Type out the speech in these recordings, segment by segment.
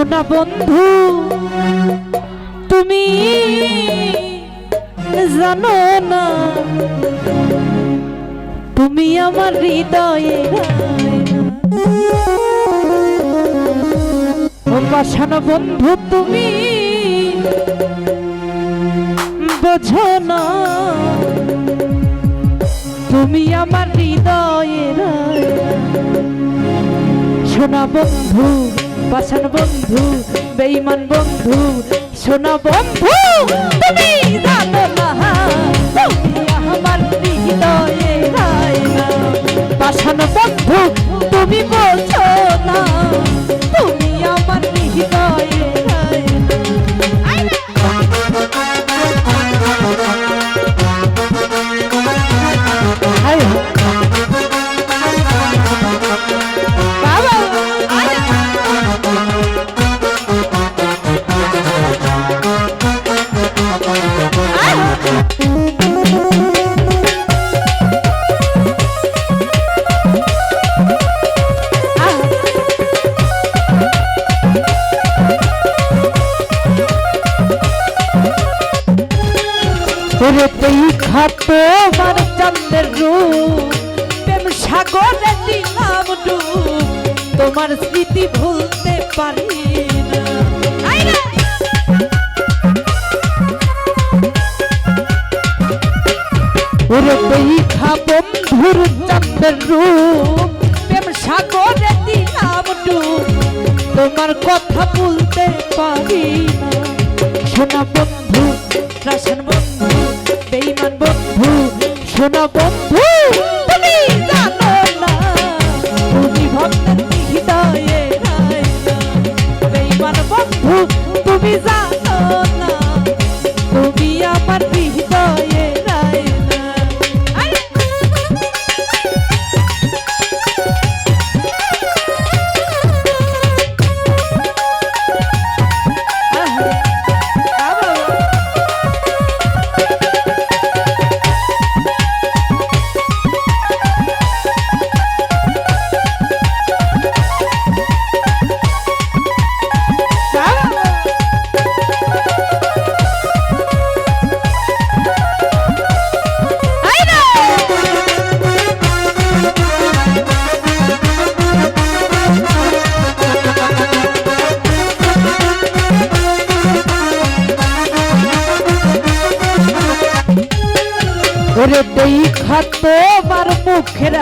সোনা বন্ধু, তুমি জানো না। তুমি আমার হৃদয়ে পাশানো বন্ধু, তুমি বোঝো না। তুমি আমার হৃদয়ে সোনা বন্ধু। পাশান বন্ধু বেইমান বন্ধু সোনা বন্ধু তুমি জানো আমার হৃদয়ে বন্ধু তুমি বলছো ওরে তুই খাতো মার চন্দ্রের রূপ। প্রেম সাগরে দিলাম ডুব। তোমার স্মৃতি ভুলতে পারি! ওরে তুই খা বন্ধুর চন্দ্রের রূপ। প্রেম সাগরে দিলাম ডুব। তোমার কথা বলতে পারি না। সোনা বন্ধু রাসন বন্ধু বন্ধু সোনা বন্ধু।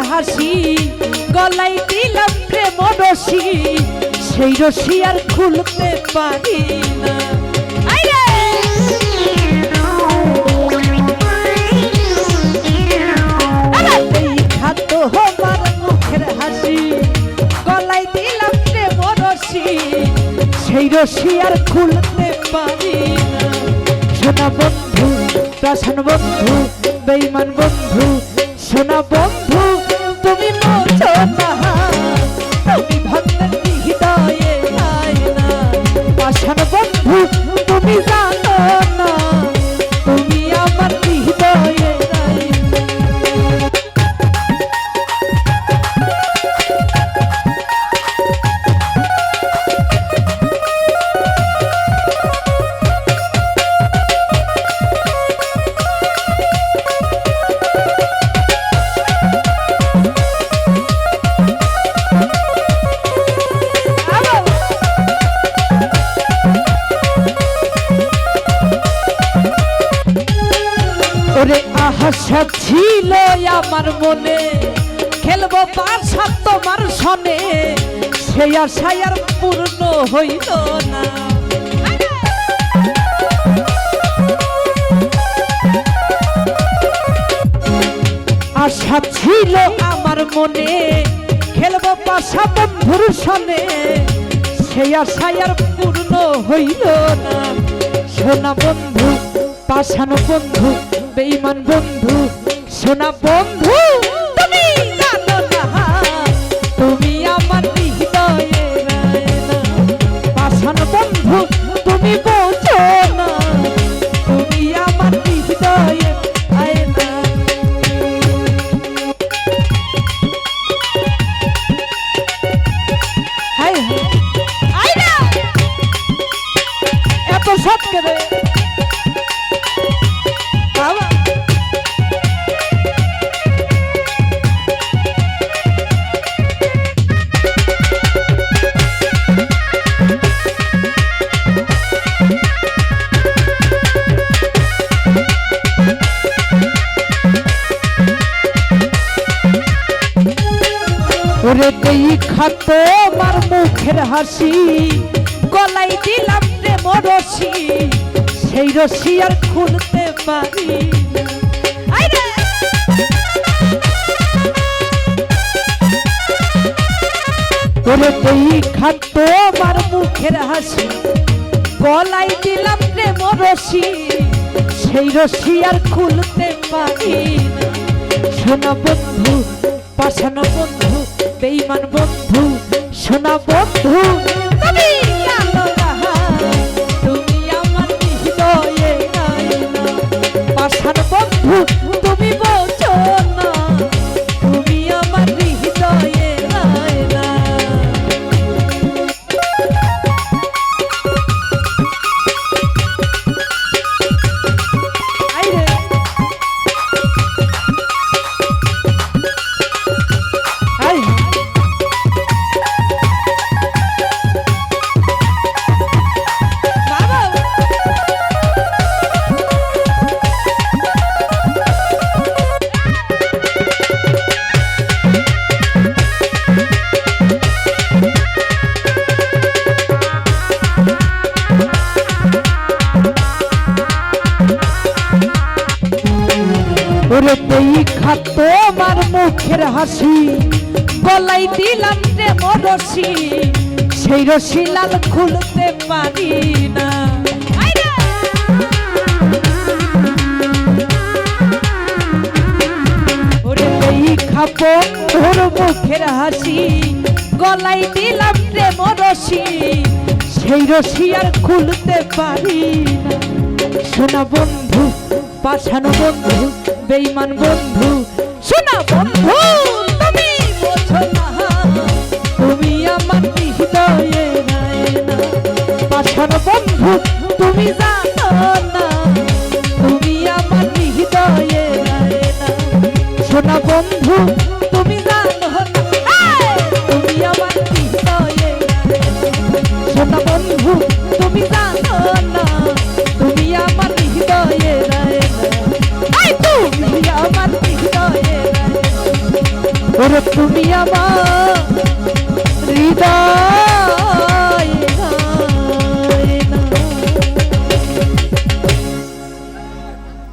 হাসি, গলাই দিলাম প্রেম রসি, সেই রসি আর খুলতে পারি! আরে! খুলতে পারি সোনা বন্ধু প্রাসন বন্ধু, বেইমান বন্ধু, সোনা বন্ধু তুমি বোঝো না তুমি ভক্তের হৃদয়ে আয় না পাশান বন্ধু আশা ছিল আমার মনে। খেলব পাশা তোমার সনে। সেই আশায় আর পূর্ণ হইল না। আশা ছিল আমার মনে। খেলব পাশা বন্ধুর সনে। সেই আশায় আর পূর্ণ হইল না। সোনা বন্ধু পাশানো বন্ধু বেইমান বন্ধু সোনা বন্ধু তুমি না আমার পাশানো বন্ধু তুমি বোঝো না ওরে দেই খাত আমার মুখের হাসি গলাই দিলাম প্রেম রসি সেই রসি আর খুলতে পারি না। আই রে! খাত আমার মুখের হাসি, গলাই দিলাম প্রেম রসি সেই রসি আর খুলতে পারি না সোনা বন্ধু, পাশানো বন্ধু বেইমান বন্ধু সোনা বন্ধু। তুমি ওরে তুই খাত আমার মুখের হাসি, গলাই দিলাম রে মরসি, সেই রসি লাল খুলতে পারি না। ওরে তুই খাপ তোর মুখের হাসি, গলাই দিলাম রে মরসি, সেই রসি আর খুলতে পারি না। শোনা বন্ধু পাছানো বন্ধু বেঈমান বন্ধু? শোনা বন্ধু, তুমি বোঝো না। তুমি আমার হৃদয়ে নাই না। পাঠানো বন্ধু, তুমি জানো না। তুমি আমার হৃদয়ে নাই না। শোনা বন্ধু তুমি আমার